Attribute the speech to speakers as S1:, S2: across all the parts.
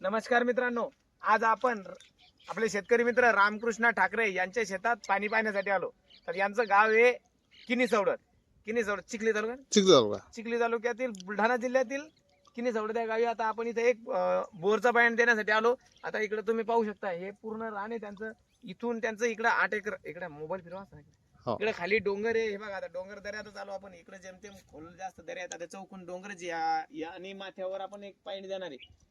S1: नमस्कार मित्रांनो आज आपण आपले शेतकरी मित्र रामकृष्ण ठाकरे यांच्या शेतात पाणी पाहण्यासाठी आलो. तर यांचं गाव आहे किनी सवडत. किनी सवडत चिखली तालुक्यात?
S2: चिक झालं का
S1: चिखली तालुक्यातील बुलढाणा जिल्ह्यातील किनी सवडत या गावी आता आपण इथे एक बोरचा पाणी देण्यासाठी आलो. आता इकडे तुम्ही पाहू शकता हे पूर्ण रान आहे त्यांचं. इथून त्यांचं इकडे आठ एकर इकडे मोबाईल फिरवा
S2: हो.
S1: इकडे खाली डोंगर आहे. हे बघा आता डोंगर दर्यातच आलो आपण. इकडे जेमतेम खोल जास्त दर्या आहेत. आता चौकून डोंगरच या या आणि माथ्यावर आपण एक पाणी देणार आहे.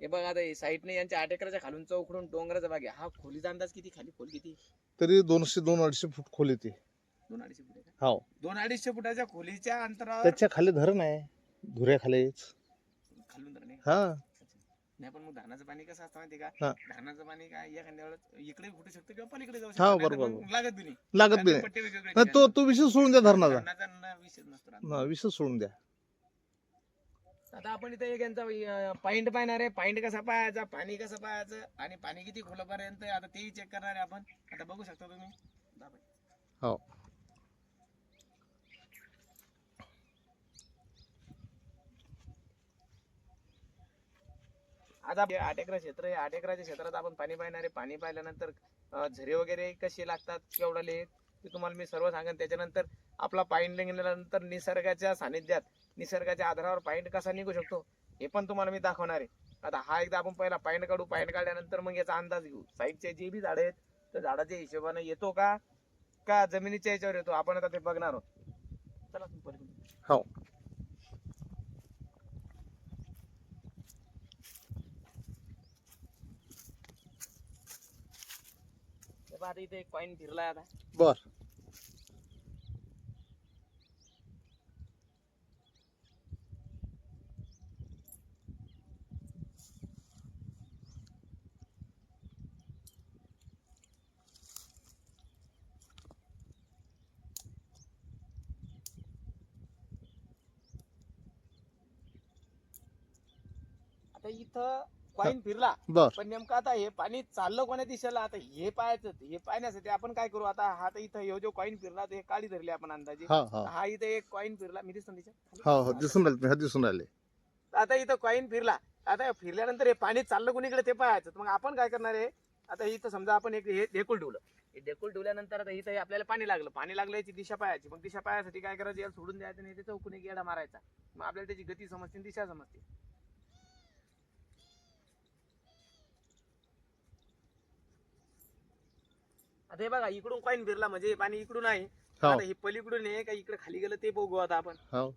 S1: हे बघा आता साईडने यांच्या आठ एकराच्या खालून चौकडून डोंगराचा भाग आहे. हा खोलीचा अंदाज किती? खाली खोल किती?
S2: तरी दोनशे दोन अडीचशे फूट खोल येते.
S1: दोन अडीचशे फुट आहे का?
S2: हो.
S1: दोन अडीचशे फुटाच्या खोलीच्या अंतरावर
S2: त्याच्याखाली धरण आहे. धुऱ्याखालीच.
S1: खालून नाही?
S2: हा.
S1: पण मग धानाचं पाणी कसं असतं माहिती
S2: हा.
S1: का? धानाचं पाणी काय एखाद्या वेळेस इकडे फुटू शकतं किंवा पलीकडे जाऊ
S2: हा,
S1: शकतं नाहीतर
S2: बरोबर,
S1: मग
S2: बरोबर.
S1: लागत बी नाही.
S2: लागत बी नाही. तो. तो विषय सोडून द्या धरणाचा.
S1: न- विषयच नसतो
S2: विषय सोडून द्या.
S1: आता आपण इथे एक यांचा पॉइंट पाहणार आहे. पॉइंट कसा पाहायचा? पाणी कसं पाहायचं? आणि पाणी किती खोलापर्यंत? आता तेही चेक करणार आहे आपण. आता बघू शकता तुम्ही.
S2: हो.
S1: आता आठ एकर क्षेत्र आहे. आठ एकराच्या क्षेत्रात आपण पाणी पाहणार आहे. पाणी पाहिल्यानंतर झरे वगैरे कसे लागतात? केवढाले ते तुम्हाला मी सर्व सांगेन. त्याच्यानंतर आपला पाईन गेल्यानंतर निसर्गाच्या सानिध्यात निसर्गाच्या आधारावर पाईंट कसा निघू शकतो हे पण तुम्हाला मी दाखवणार आहे. आता हा एकदा आपण पहिला पाईंट काढू पाईंट काढल्यानंतर मग याचा अंदाज घेऊ. साईडचे जे बी झाडं आहेत त्या झाडाच्या हिशोबाने येतो का का जमिनीच्या याच्यावर येतो आपण आता ते बघणार आहोत. चला.
S2: हो.
S1: आता इथे एक कॉईन फिरलाय आता.
S2: बर.
S1: आता इथं कॉईन फिरला.
S2: बर.
S1: पण नेमकं आता हे पाणी चाललं कोण्या दिशेला? आता हे पाहायचं हे पाहण्यासाठी आपण काय करू? आता हा तर इथं हे जो कॉईन फिरला तो हे काळी धरली आपण अंदाजे.
S2: हा हा.
S1: हा इथे एक कॉईन फिरला. मी दिसतो ना तिच्या?
S2: हो हो दिसून राहिले हा दिसून राहिले.
S1: आता इथं कॉईन फिरला. आता फिरल्यानंतर हे पाणी चाललं कोणीकडे ते पाहायचं. मग आपण काय करणार आहे? आता इथं समजा आपण एक हे ढेकूळ ठेवलं. हे ढेकूळ ठेवल्यानंतर आता इथं हे आपल्याला पाणी लागलं. पाणी लागलं याची दिशा पाहायची. मग दिशा पाहायसाठी काय करायचं? याला सोडून द्यायचं नाही. त्याचा चौकून एक येडा मारायचा. मग आपल्याला त्याची गती समजते आणि दिशा समजते. आता हे बघा इकडून कॉईन फिरला म्हणजे हे पाणी इकडून आहे.
S2: हो.
S1: आता हे पलीकडून आहे का इकडे खाली गेलं ते बघू आता आपण.
S2: हो.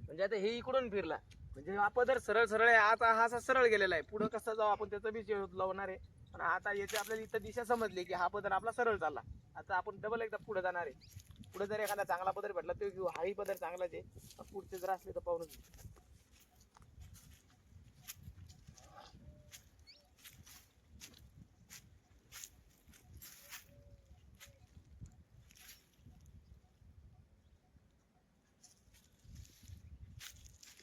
S1: म्हणजे आता हे इकडून फिरला. म्हणजे हा पदर सरळ सरळ आहे आता हा असा सरळ गेलेला आहे. पुढे कसं जाऊ आपण त्याचा बी शोध लावणार आहे. पण आता याची आपल्याला इथं दिशा समजली की हा पदर आपला सरळ चालला. आता आपण डबल एकदा पुढे जाणार आहे. पुढे जर एखादा चांगला पदर भेटला तो घेऊ. हाही पदर चांगलाच आहे. पुढचे जर असले तर पाहूनच घेऊ.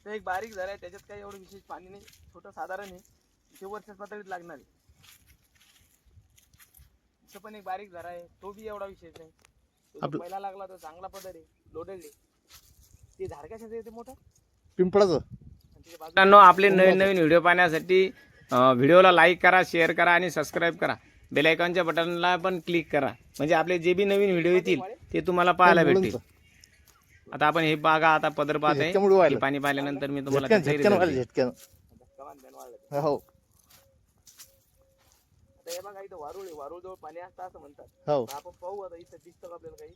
S1: एक बारीक झालं आहे त्याच्यात काही एवढं विशेष पाणी नाही. छोटं साधारण आहे. ते वरच्याच पातळीत लागणार आहे. इथं पण एक बारीक झरा आहे. तो बी एवढा विशेष नाही तो जो
S2: आपलं-
S1: पहिला लागला तो चांगला पदर आहे. आहे. ते झाड कशाचं येते मोठं?
S2: पिंपळाचं.
S1: मित्रांनो आपले नवीन नवीन व्हिडिओ पाहण्यासाठी व्हिडिओला लाईक करा शेअर करा आणि सबस्क्राईब करा. बेल आयकॉनच्या बटनला पण क्लिक करा. म्हणजे आपले जे बी नवीन व्हिडिओ येतील ते तुम्हाला पाहायला भेटतील. आता आपण हे बागा आता पदर पाहत आहे
S2: व्हायला.
S1: पाणी पाहिल्यानंतर मी तुम्हाला
S2: झटक्यान
S1: त्याचा
S2: झटक्यान
S1: result
S2: व्हायला
S1: देईन.
S2: झटक्यान हो.
S1: आता हे बघा इथं वारुळ आहे वारुळ जवळ पाणी असतं असं म्हणतात.
S2: हो.
S1: मग आपण पाहू आता इथं दिसतं का आपल्याला काही?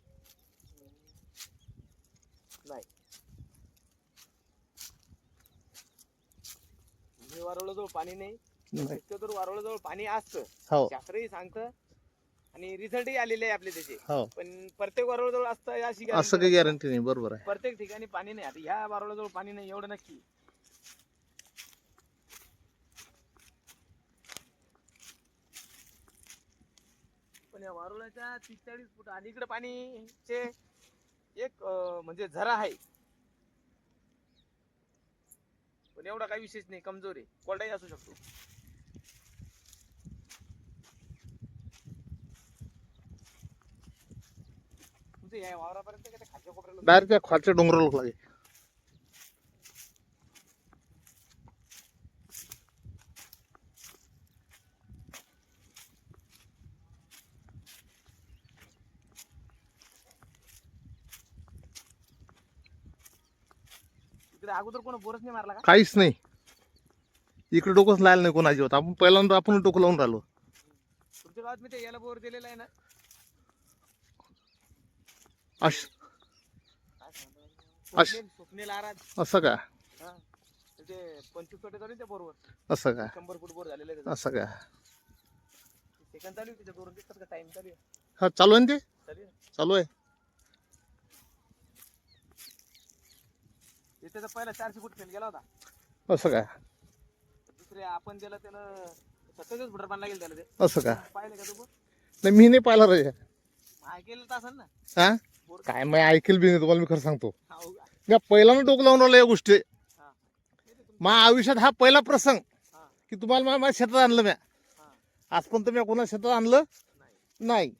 S1: नाही. हे वारुळाजवळ पाणी नाही.
S2: नाही.
S1: तर वारुळाजवळ पाणी असतं.
S2: हो.
S1: शास्त्रही सांगतं. आणि रिझल्टही आलेले आहे आपले त्याचे.
S2: हो.
S1: पण प्रत्येक वारुळाजवळ असतं अशी
S2: असं काही. गॅरंटी नाही. बरोबर आहे.
S1: प्रत्येक ठिकाणी पाणी नाही. आता ह्या वारुळाजवळ पाणी नाही एवढं नक्की. पण या वारुळाच्या तीस चाळीस फूट अलीकडे पाणीचे एक अं, म्हणजे झरा आहे. पण एवढा काही विशेष नाही कमजोर आहे. कोरडाही असू शकतो. तुमचं या वावरापर्यंत का त्या खालच्या कोपऱ्याला
S2: डायरेक्ट त्या खालच्या डोंगराला
S1: अगोदर कोण बोरच नाही मारला का?
S2: काहीच नाही. इकडे डोकंच लायला नाही कोणाची होत आपण पहिल्यांदा आपण डोकं लावून राहिलो.
S1: तुमच्या गावात मी ते याला बोर दिलेला आहे ना.
S2: अश
S1: काय सांगतो?
S2: अश-
S1: स्वप्नील स्वप्नील आराज
S2: असं का?
S1: हा. ते पंचवीस कोटी चालू आहे त्या बोरवर.
S2: असं का?
S1: शंभर फूट बोर झालेले आहे
S2: असं का?
S1: सेकंड चालू आहे त्याच्या बोर दिसतात का? टाइम चालू आहे.
S2: हा चालू आहे ना ते?
S1: चालू आहे.
S2: चालू आहे.
S1: ते त्याचा पहिला चारशे फूट फेल गेला होता.
S2: असं का?
S1: दुसरे आपण त्याला त्याला सत्तावीस फुटर बांधला गेला त्याला ते.
S2: असं का?
S1: पाहिलं का तू
S2: नाही मी नाही पाहिलं रे.
S1: ऐकेल तर असेल ना.
S2: हा? काय मग ऐकेल बी नाही तुम्हाला मी खरं सांगतो.
S1: हाव का?
S2: मी पहिल्यांदा डोकं लावून राहिलो या गोष्टी.
S1: हा.
S2: मा आयुष्यात हा पहिला प्रसंग
S1: हा,
S2: की तुम्हाला मा- माझ्या शेतात आणलं म्या.
S1: हा.
S2: आजपर्यंत मी कोणा शेतात आणलं?
S1: नाही.
S2: नाही.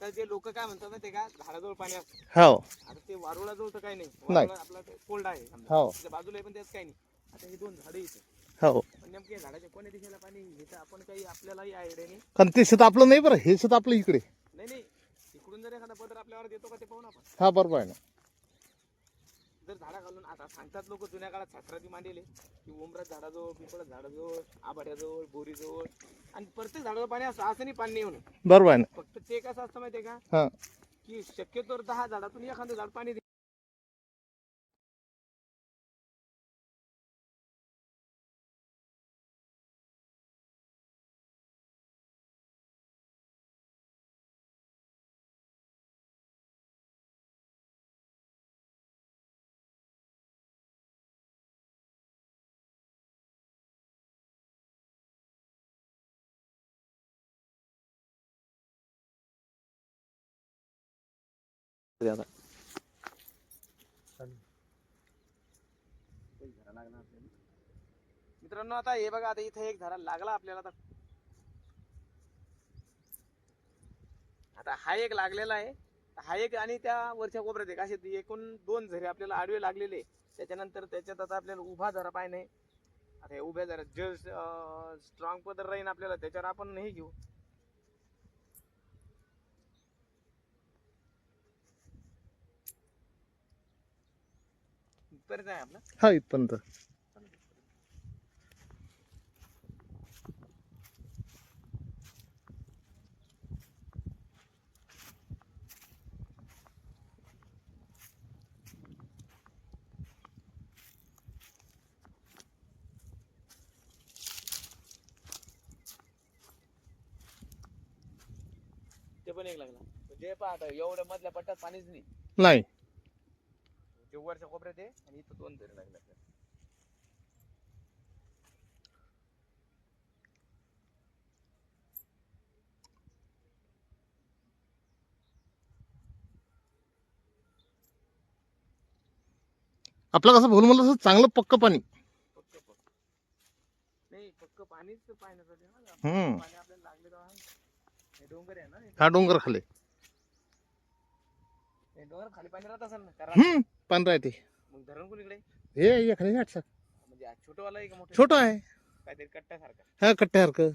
S1: आता जे लोक काय म्हणतात माहितीये का? झाडाजवळ पाणी असतं.
S2: हो.
S1: आता ते वारुळाजवळ तर काही नाही.
S2: नाही.
S1: वारुळा आपला कोल्ड आहे समजा.
S2: हो.
S1: त्याच्या बाजूला आहे पण त्यात काही नाही. आता हे दोन झाडं इथे.
S2: हो.
S1: पण नेमके झाडाच्या कोण्या दिशेला पाणी तर आपण काही आपल्यालाही आयडिया नाही.
S2: कारण ते शेत आपलं नाही बरं. हे शेत आपलं इकडे.
S1: नाही नाही. इकडून जर एखादा पदर आपल्यावर देतो का ते पाहू ना आपण.
S2: हा बरोबर आहे ना.
S1: जर झाडा घालून आता सांगतात लोक जुन्या काळात सासराची मांडले की उमरात झाडाजवळ पिंपळात झाडाजवळ आबाड्याजवळ बोरीजवळ. आणि प्रत्येक झाडावर पाणी असतं असं नाही पाणी नाही म्हणून
S2: बरोबर आहे ना.
S1: फक्त ते कसं असतं माहितीये का?
S2: हा.
S1: की शक्यतो दहा झाडातून एखादं झाड पाणी दे मित्रांनो आता हे बघा आता इथे एक झाडा लागला आपल्याला आता आता हा एक लागलेला आहे. हा एक आणि त्या वरच्या कोपऱ्यात एक. असे एकूण दोन झरे आपल्याला आडवे लागलेले त्याच्यानंतर त्याच्यात आता आपल्याला उभा झरा पाय नाही. आता हे उभ्या झरा जे स्ट्रॉंग पदर राहील आपल्याला. त्याच्यावर आपण नाही घेऊ. इथपर्यंत आहे आपला?
S2: हा इथपर्यंत.
S1: ते पण एक लागला. म्हणजे पहा आता एवढ्या मधल्या पट्ट्यात पाणीच नाही. वरच्या कोपऱ्यात आहे आणि इथं दोन झरे लागले आपल्याला.
S2: आपलं कसं बोल म्हणलं तसं चांगलं पक्क पाणी.
S1: पक्क पक्क. नाही पक्क पाणीच पाहण्यासाठी ना.
S2: हम्म.
S1: पाणी आपल्याला लागले तेव्हा. हे डोंगर आहे ना हे
S2: हा डोंगर खाले.
S1: डोंगर खाली पाणी राहत असेल ना कारण
S2: हम्म ते
S1: मग धरण कुणीकडे
S2: हे या खाली आठसा
S1: म्हणजे हा छोटवाला आहे का मोठं?
S2: छोटं आहे.
S1: काहीतरी कट्ट्यासारखं.
S2: हा कट्ट्यासारखं.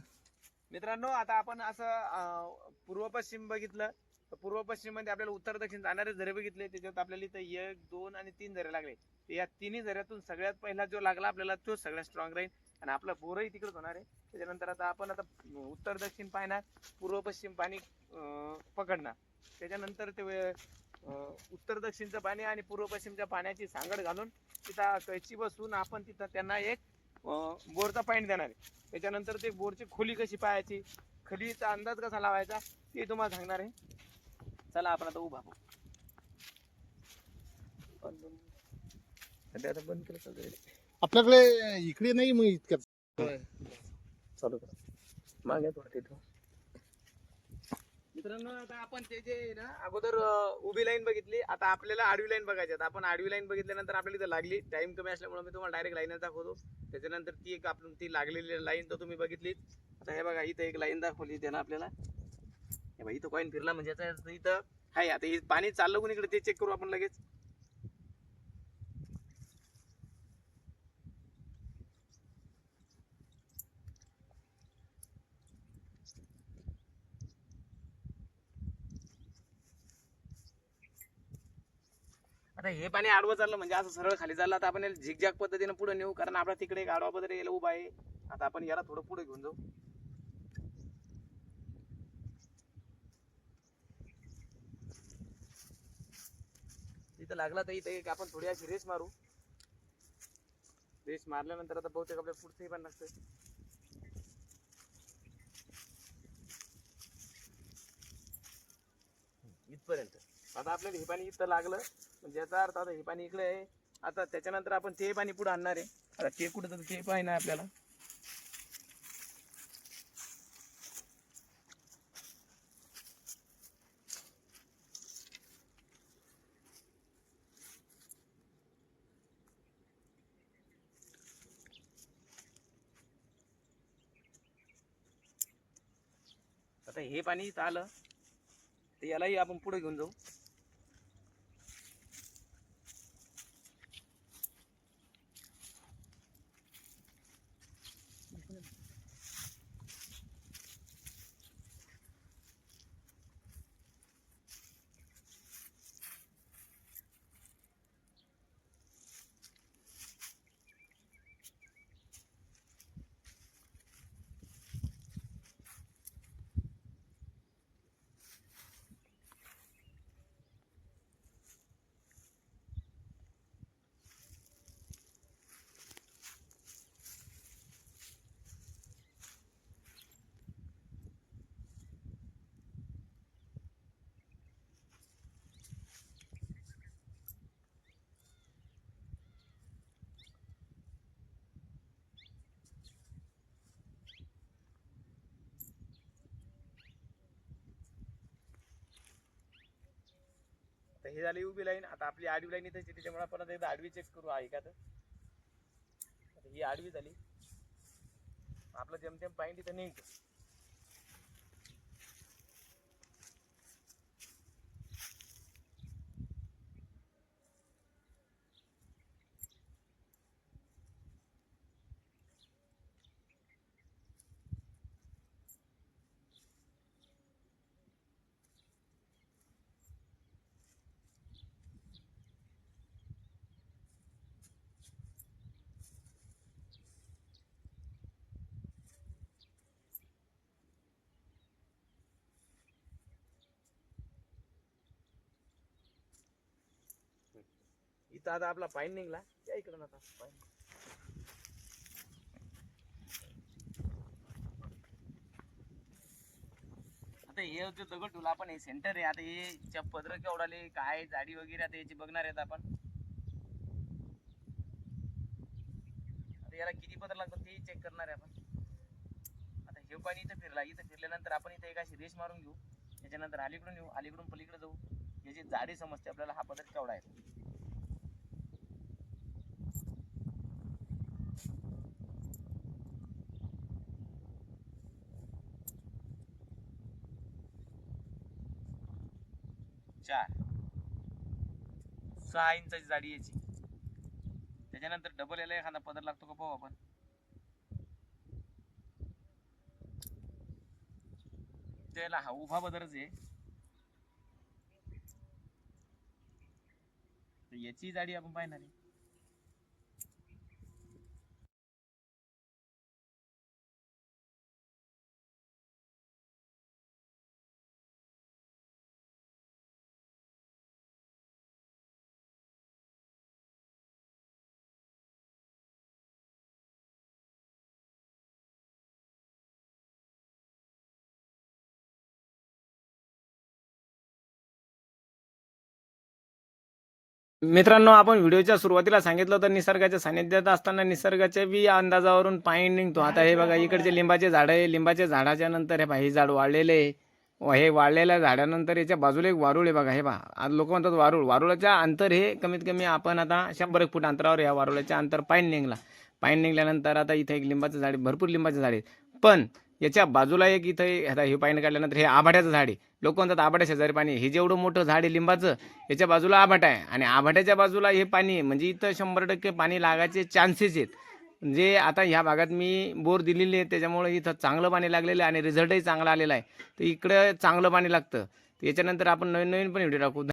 S1: मित्रांनो आता आपण असं अं, पूर्व पश्चिम बघितलं. तर पूर्व पश्चिममध्ये आपल्याला उत्तर दक्षिण जाणारे झरे बघितले. त्याच्यात आपल्याला इथं एक दोन आणि तीन झरे लागले. तर या तिन्ही झऱ्यातून सगळ्यात पहिला जो लागला आपल्याला तो सगळ्यात स्ट्रॉंग राहील. आणि आपला बोरही तिकडेच होणार आहे. त्याच्यानंतर आता आपण आता उत्तर दक्षिण पाहणार. पूर्व पश्चिम पाणी अं, पकडणार. त्याच्यानंतर ते उत्तर दक्षिणचं पाणी आणि पूर्व पश्चिमच्या पाण्याची सांगड घालून तिथं कैची बसून आपण तिथं त्यांना एक बोरचा पॉईंट देणार आहे. त्याच्यानंतर ते बोरची खोली कशी पाहायची खोलीचा अंदाज कसा लावायचा ते तुम्हाला सांगणार आहे. चला आपण आता उभा आता बंद केलं
S2: आपल्याकडे इकडे नाही मग इतक्यात. चालू करा.
S1: मागे थोडं तिथं. मित्रांनो आता आपण ते जे आहे ना अगोदर अं, उभी लाईन बघितली. आता आपल्याला आडवी लाईन बघायची आता आपण आडवी लाईन बघितल्यानंतर आपल्याला इथं लागली. टाइम कमी असल्यामुळे मी तुम्हाला डायरेक्ट लाईन दाखवतो. त्याच्यानंतर ती एक आपण ती लागलेली लाईन तर तुम्ही बघितली आता हे बघा इथं एक लाईन दाखवली त्यानं आपल्याला. हे बघा इथं कॉईन फिरला म्हणजे याचा अर्थ इथं आहे आता हे पाणी चाललं कोणीकडे ते चेक करू आपण लगेच. आता हे पाणी आडवं चाललं म्हणजे असं सरळ खाली चाललं. आता आपण याला झिकझॅक पद्धतीने पुढे नेऊ कारण आपला तिकडे एक आडवा पद्धती यायला उभा आहे. आता आपण याला थोडं पुढे घेऊन जाऊ. तिथं लागला तर इथं एक आपण थोडी अशी रेस मारू. रेस मारल्यानंतर आता बहुतेक आपल्या पुढचंही पण लागतं इथपर्यंत. आता आपल्याला हे पाणी इथं लागलं. म्हणजे याचा अर्थ आता हे पाणी इकडे आहे. आता त्याच्यानंतर आपण ते पाणी पुढे आणणार आहे. आता ते कुठं तर ते पाणी नाही आपल्याला. आता हे पाणी इथं आलं तर यालाही आपण पुढे घेऊन जाऊ. तर हे झाली उभी लाईन. आता आपली आडवी लाईन इथे त्याच्यामुळे परत एकदा आडवी चेक करू. आहे का तर. आता ही आडवी झाली. आपलं जेमतेम पाईंट इथं निघतो. इथं आता आपला पाईन निघला. या इकडं आता पाईन आता हे जे दगड ठेवला आपण हे सेंटर आहे. आता हे पदर केवढाले काय जाडी वगैरे आता याची बघणार आहेत आपण. आता याला किती पदर लागतो ते चेक करणार आहे आपण. आता हे पाणी इथं फिरला इथं फिरल्यानंतर आपण इथं एक अशी रेस मारून घेऊ. त्याच्यानंतर अलीकडून येऊ अलीकडून पलीकडे जाऊ. याची जाडी समजते आपल्याला हा पदर केवढा आहे. चार. सहा इंचाची जाडी याची त्याच्यानंतर डबल याला एखादा पदर लागतो का पाहू आपण. त्याला हा उभा पदरच आहे. याची जाडी आपण पाहणार आहे. मित्रांनो आपण व्हिडिओच्या सुरुवातीला सांगितलं तर निसर्गाच्या सानिध्यात असताना निसर्गाच्या बी अंदाजावरून पाणी निघतो. आता हे बघा इकडचे लिंबाचे झाड आहे. लिंबाच्या झाडाच्या नंतर हे बा हे झाड वाढलेले आहे. व हे वाढलेल्या झाडानंतर याच्या बाजूला एक वारुळ आहे बघा हे बा आज लोक म्हणतात वारुळ. वारुळाच्या अंतर हे कमीत कमी आपण आता शंभर एक फूट अंतरावर या वारुळाच्या अंतर पाईन निघला. पाईन निघल्यानंतर आता इथे एक लिंबाचं झाड आहे भरपूर लिंबाचे झाड आहेत. पण याच्या बाजूला एक इथं आता हे पाणी काढल्यानंतर हे आभाट्याचं झाड आहे. लोक म्हणतात आभाट्या शेजारी पाणी हे जेवढं मोठं झाड आहे लिंबाचं याच्या बाजूला आभाटा आहे. आणि आभाट्याच्या बाजूला हे पाणी आहे. म्हणजे इथं शंभर टक्के पाणी लागायचे चान्सेस आहेत. म्हणजे आता ह्या भागात मी बोर दिलेली आहे त्याच्यामुळे इथं चांगलं पाणी लागलेलं आहे आणि रिझल्टही चांगला आलेला आहे. तर इकडं चांगलं पाणी लागतं. तर याच्यानंतर आपण नवीन नवीन पण व्हिडिओ टाकू.